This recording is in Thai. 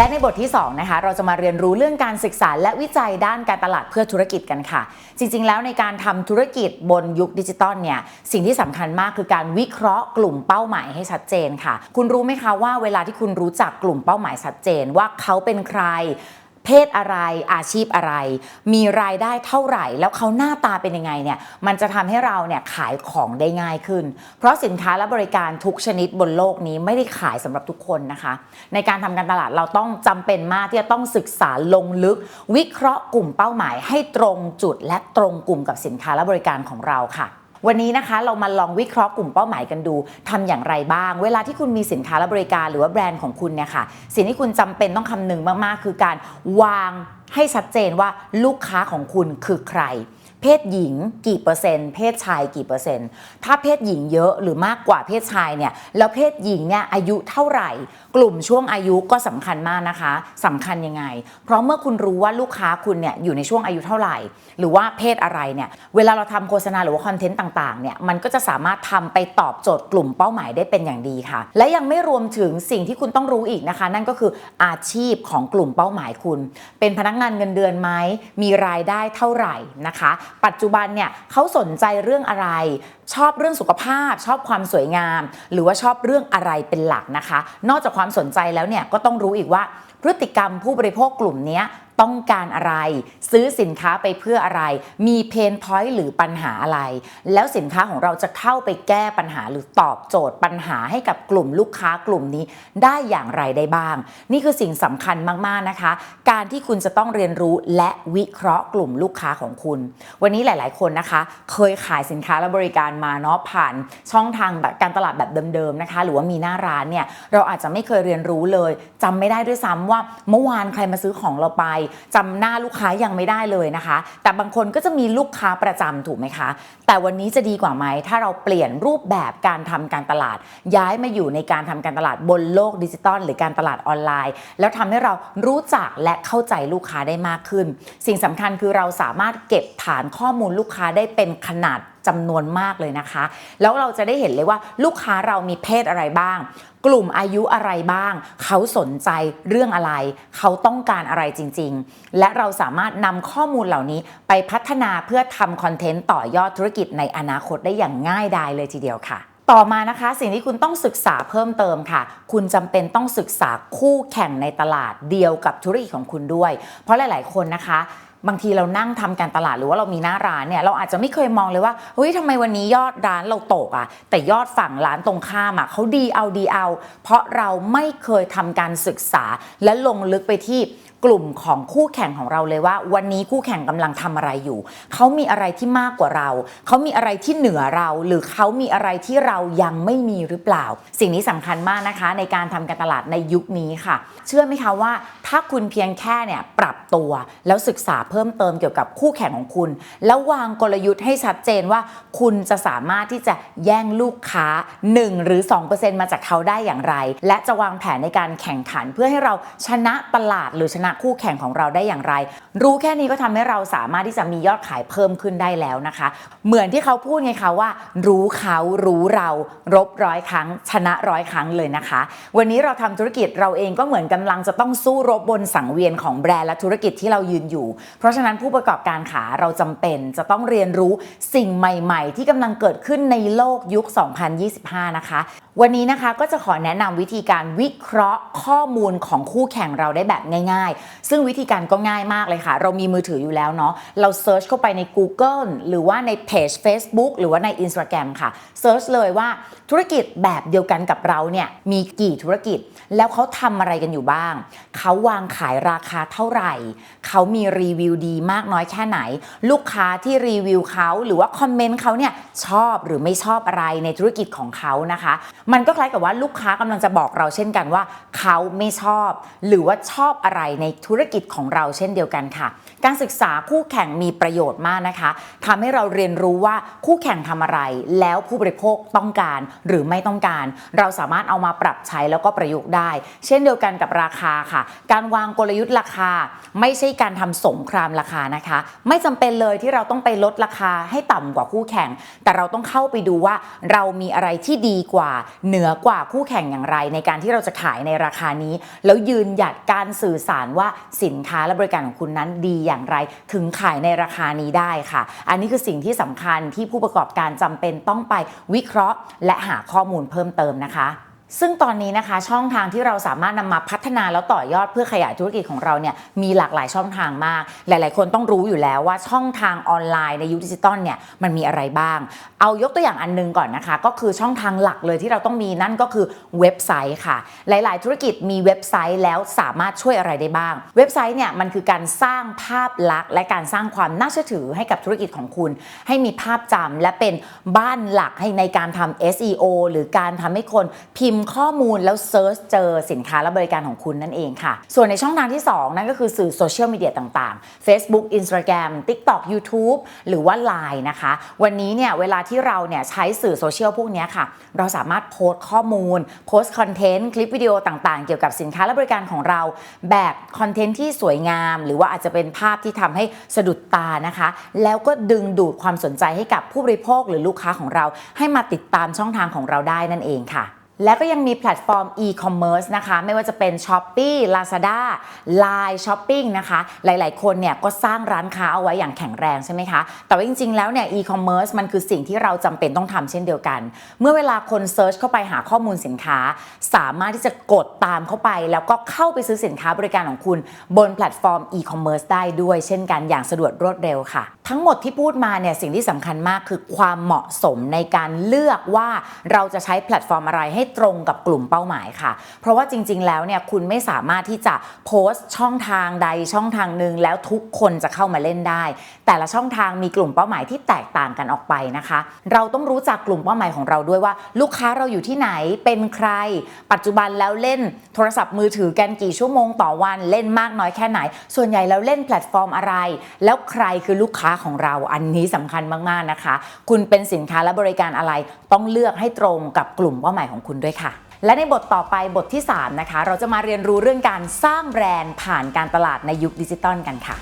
และในบทที่ 2 นะคะ เราจะมาเรียนรู้เรื่องการศึกษาและวิจัยด้านการตลาดเพื่อธุรกิจกันค่ะ จริง ๆ แล้วในการทำธุรกิจบนยุคดิจิตอลเนี่ย สิ่งที่สำคัญมากคือการวิเคราะห์กลุ่มเป้าหมายให้ชัดเจนค่ะ คุณรู้ไหมคะว่าเวลาที่คุณรู้จักกลุ่มเป้าหมายชัดเจนว่าเขาเป็นใคร เพศอะไรอาชีพอะไร มีรายได้เท่าไหร่ แล้วเขาหน้าตาเป็นยังไงเนี่ยมันจะทำให้เราเนี่ยขายของได้ง่ายขึ้น เพราะสินค้าและบริการทุกชนิดบนโลกนี้ไม่ได้ขายสำหรับทุกคนนะคะ ในการทำการตลาดเราต้องจำเป็นมากที่จะต้องศึกษาลงลึก วิเคราะห์กลุ่มเป้าหมายให้ตรงจุดและตรงกลุ่มกับสินค้าและบริการของเราค่ะ วันนี้นะคะเรามาลองวิเคราะห์กลุ่มเป้าหมายกันดูทำอย่างไรบ้าง เวลาที่คุณมีสินค้าและบริการหรือว่าแบรนด์ของคุณเนี่ยค่ะสิ่งที่คุณจำเป็นต้องคำนึงมากๆ คือการวางให้ชัดเจนว่าลูกค้าของคุณคือใคร เพศหญิงกี่เปอร์เซ็นต์ เพศชายกี่เปอร์เซ็นต์ ถ้าเพศหญิงเยอะหรือมากกว่าเพศชายเนี่ย แล้วเพศหญิงเนี่ยอายุเท่าไหร่ กลุ่มช่วงอายุก็สำคัญมากนะคะสำคัญยังไง เพราะเมื่อคุณรู้ว่าลูกค้าคุณเนี่ยอยู่ในช่วงอายุเท่าไหร่ หรือว่าเพศอะไรเนี่ย เวลาเราทำโฆษณาหรือว่าคอนเทนต์ต่างๆ เนี่ย มันก็จะสามารถทำไปตอบโจทย์กลุ่มเป้าหมายได้เป็นอย่างดีค่ะ และยังไม่รวมถึงสิ่งที่คุณต้องรู้อีกนะคะ นั่นก็คืออาชีพของกลุ่มเป้าหมายคุณ เป็นพนักงานเงินเดือนไหมมีรายได้เท่าไหร่นะคะปัจจุบันเนี่ยเขาสนใจเรื่องอะไร ชอบเรื่องสุขภาพ ชอบความสวยงาม หรือว่าชอบเรื่องอะไรเป็นหลักนะคะ นอกจากความสนใจแล้วเนี่ยก็ต้องรู้อีกว่าพฤติกรรมผู้บริโภคกลุ่มนี้ต้องการอะไร ซื้อสินค้าไปเพื่ออะไร มีเพนพอยต์หรือปัญหาอะไร แล้วสินค้าของเราจะเข้าไปแก้ปัญหาหรือตอบโจทย์ปัญหาให้กับกลุ่มลูกค้ากลุ่มนี้ได้อย่างไรได้บ้าง นี่คือสิ่งสำคัญมาก ๆ นะคะ การที่คุณจะต้องเรียนรู้และวิเคราะห์กลุ่มลูกค้าของคุณ วันนี้หลาย ๆ คนนะคะ เคยขายสินค้าและบริการมาเนาะผ่านช่องทางแบบการตลาดแบบเดิมๆนะคะ หรือว่ามีหน้าร้านเนี่ยเราอาจจะไม่เคยเรียนรู้เลยจำไม่ได้ด้วยซ้ำว่าเมื่อวานใครมาซื้อของเราไปจำหน้าลูกค้ายังไม่ได้เลยนะคะ แต่บางคนก็จะมีลูกค้าประจำถูกไหมคะ แต่วันนี้จะดีกว่าไหมถ้าเราเปลี่ยนรูปแบบการทำการตลาด ย้ายมาอยู่ในการทำการตลาดบนโลกดิจิตอลหรือการตลาดออนไลน์ แล้วทำให้เรารู้จักและเข้าใจลูกค้าได้มากขึ้น สิ่งสำคัญคือเราสามารถเก็บฐานข้อมูลลูกค้าได้เป็นขนาด จำนวนมากเลยนะคะ แล้วเราจะได้เห็นเลยว่าลูกค้าเรามีเพศอะไรบ้าง กลุ่มอายุอะไรบ้าง เขาสนใจเรื่องอะไร เขาต้องการอะไรจริง ๆ และเราสามารถนำข้อมูลเหล่านี้ไปพัฒนาเพื่อทำคอนเทนต์ต่อยอดธุรกิจในอนาคตได้อย่างง่ายดายเลยทีเดียวค่ะต่อมานะคะสิ่งที่คุณต้องศึกษาเพิ่มเติมค่ะ คุณจำเป็นต้องศึกษาคู่แข่งในตลาดเดียวกับธุรกิจของคุณด้วย เพราะหลาย ๆ คนนะคะ บางทีเรานั่งทำการตลาดหรือว่าเรามีหน้าร้านเนี่ยเราอาจจะไม่เคยมองเลยว่าเฮ้ยทำไมวันนี้ยอดร้านเราตกอะ่ะ แต่ยอดฝั่งร้านตรงข้ามอะ่ะเขาดีเอาดีเอา เพราะเราไม่เคยทำการศึกษาและลงลึกไปที่กลุ่มของคู่แข่งของเราเลยว่า วันนี้คู่แข่งกำลังทำอะไรอยู่ เขามีอะไรที่มากกว่าเรา เขามีอะไรที่เหนือเรา หรือเขามีอะไรที่เรายังไม่มีหรือเปล่า สิ่งนี้สำคัญมากนะคะ ในการทำการตลาดในยุคนี้ค่ะ เชื่อไหมคะว่า ถ้าคุณเพียงแค่เนี่ยปรับตัวแล้วศึกษาเพิ่มเติมเกี่ยวกับคู่แข่งของคุณ แล้ววางกลยุทธ์ให้ชัดเจนว่า คุณจะสามารถที่จะแย่งลูกค้า 1 หรือ 2%มาจากเขาได้อย่างไร และจะวางแผนในการแข่งขันเพื่อให้เราชนะตลาดหรือชนะคู่แข่งของเราได้อย่างไร รู้แค่นี้ก็ทำให้เราสามารถที่จะมียอดขายเพิ่มขึ้นได้แล้วนะคะ เหมือนที่เขาพูดไงคะว่า รู้เขารู้เรา รบร้อยครั้ง ชนะร้อยครั้งเลยนะคะ วันนี้เราทำธุรกิจเราเองก็เหมือนกำลังจะต้องสู้รบบนสังเวียนของแบรนด์และธุรกิจที่เรายืนอยู่ เพราะฉะนั้นผู้ประกอบการขาเราจำเป็นจะต้องเรียนรู้สิ่งใหม่ ๆ ที่กำลังเกิดขึ้นในโลกยุค 2025 นะคะวันนี้นะคะก็จะขอแนะนำวิธีการวิเคราะห์ข้อมูลของคู่แข่งเราได้แบบง่ายๆ ซึ่งวิธีการก็ง่ายมากเลยค่ะ เรามีมือถืออยู่แล้วเนาะ เราเซิร์ชเข้าไปใน Google หรือว่าในเพจ Facebook หรือว่าใน Instagram ค่ะเซิร์ชเลยว่าธุรกิจแบบเดียวกันกับเราเนี่ยมีกี่ธุรกิจ แล้วเขาทำอะไรกันอยู่บ้าง เขาวางขายราคาเท่าไหร่ เขามีรีวิวดีมากน้อยแค่ไหน ลูกค้าที่รีวิวเขาหรือว่าคอมเมนต์เขาเนี่ยชอบหรือไม่ชอบอะไรในธุรกิจของเขานะคะมันก็คล้ายกับว่าลูกค้ากำลังจะบอกเราเช่นกันว่า เขาไม่ชอบ หรือว่าชอบอะไรในธุรกิจของเราเช่นเดียวกันค่ะ การศึกษาคู่แข่งมีประโยชน์มากนะคะทำให้เราเรียนรู้ว่าคู่แข่งทำอะไร แล้วผู้บริโภคต้องการหรือไม่ต้องการ เราสามารถเอามาปรับใช้แล้วก็ประยุกต์ได้ เช่นเดียวกันกับราคาค่ะ การวางกลยุทธ์ราคา ไม่ใช่การทำสงครามราคานะคะ ไม่จำเป็นเลยที่เราต้องไปลดราคาให้ต่ำกว่าคู่แข่ง แต่เราต้องเข้าไปดูว่าเรามีอะไรที่ดีกว่า เหนือกว่าคู่แข่งอย่างไร ในการที่เราจะขายในราคานี้ แล้วยืนหยัดการสื่อสารว่าสินค้าและบริการของคุณนั้นดีอย่างไร ถึงขายในราคานี้ได้ค่ะ อันนี้คือสิ่งที่สำคัญที่ผู้ประกอบการจำเป็นต้องไปวิเคราะห์ และหาข้อมูลเพิ่มเติมนะคะ ซึ่งตอนนี้นะคะช่องทางที่เราสามารถนำมาพัฒนาแล้วต่อยอดเพื่อขยายธุรกิจของเราเนี่ยมีหลากหลายช่องทางมาก หลาย ๆ คนต้องรู้อยู่แล้วว่าช่องทางออนไลน์ในยุคดิจิตอลเนี่ยมันมีอะไรบ้าง เอายกตัวอย่างอันหนึงก่อนนะคะ ก็คือช่องทางหลักเลยที่เราต้องมีนั่นก็คือเว็บไซต์ค่ะ หลาย ๆ ธุรกิจมีเว็บไซต์แล้วสามารถช่วยอะไรได้บ้าง เว็บไซต์เนี่ยมันคือการสร้างภาพลักษณ์และการสร้างความน่าเชื่อถือให้กับธุรกิจของคุณ ให้มีภาพจำและเป็นบ้านหลักให้ในการทำ SEO หรือการทำให้คนพิมพ์ข้อมูลแล้วเซิร์ชเจอสินค้าและบริการของคุณนั่นเองค่ะ ส่วนในช่องทางที่ 2 นั่นก็คือสื่อโซเชียลมีเดียต่างๆ Facebook Instagram TikTok YouTube หรือว่า Line นะคะ วันนี้เนี่ยเวลาที่เราเนี่ยใช้สื่อโซเชียลพวกนี้ค่ะ เราสามารถโพสต์ข้อมูล โพสต์คอนเทนต์ คลิปวิดีโอต่างๆ เกี่ยวกับสินค้าและบริการของเรา แบบคอนเทนต์ที่สวยงาม หรือว่าอาจจะเป็นภาพที่ทำให้สะดุดตานะคะ แล้วก็ดึงดูดความสนใจให้กับผู้บริโภคหรือลูกค้าของเรา ให้มาติดตามช่องทางของเราได้นั่นเองค่ะ และก็ยังมีแพลตฟอร์ม e-commerce นะคะ ไม่ว่าจะเป็น Shopee Lazada Line Shopping นะคะ หลายๆ คนเนี่ยก็สร้างร้านค้าเอาไว้อย่างแข็งแรงใช่ไหมคะ แต่ว่าจริง ๆ แล้วเนี่ย e-commerce มันคือสิ่งที่เราจำเป็นต้องทำเช่นเดียวกัน เมื่อเวลาคนเซิร์ชเข้าไปหาข้อมูลสินค้า สามารถที่จะกดตามเข้าไป แล้วก็เข้าไปซื้อสินค้าบริการของคุณ บนแพลตฟอร์ม e-commerce ได้ด้วย เช่นกันอย่างสะดวกรวดเร็วค่ะ ทั้งหมดที่พูดมาเนี่ยสิ่งที่สำคัญมากคือความเหมาะสมในการเลือกว่าเราจะใช้แพลตฟอร์มอะไรให้ตรงกับกลุ่มเป้าหมายค่ะ เพราะว่าจริง ๆ แล้วเนี่ยคุณไม่สามารถที่จะโพสต์ช่องทางใดช่องทางหนึ่งแล้วทุกคนจะเข้ามาเล่นได้ แต่ละช่องทางมีกลุ่มเป้าหมายที่แตกต่างกันออกไปนะคะ เราต้องรู้จักกลุ่มเป้าหมายของเราด้วยว่า ลูกค้าเราอยู่ที่ไหนเป็นใคร ปัจจุบันแล้วเล่นโทรศัพท์มือถือกันกี่ชั่วโมงต่อวันเล่นมากน้อยแค่ไหน ส่วนใหญ่แล้วเล่นแพลตฟอร์มอะไร แล้วใครคือลูกค้าของเราอันนี้สำคัญมากๆนะคะ คุณเป็นสินค้าและบริการอะไรต้องเลือกให้ตรงกับกลุ่มเป้าหมายของคุณด้วยค่ะ และในบทต่อไปบทที่ 3 นะคะ เราจะมาเรียนรู้เรื่องการสร้างแบรนด์ผ่านการตลาดในยุคดิจิตอลกันค่ะ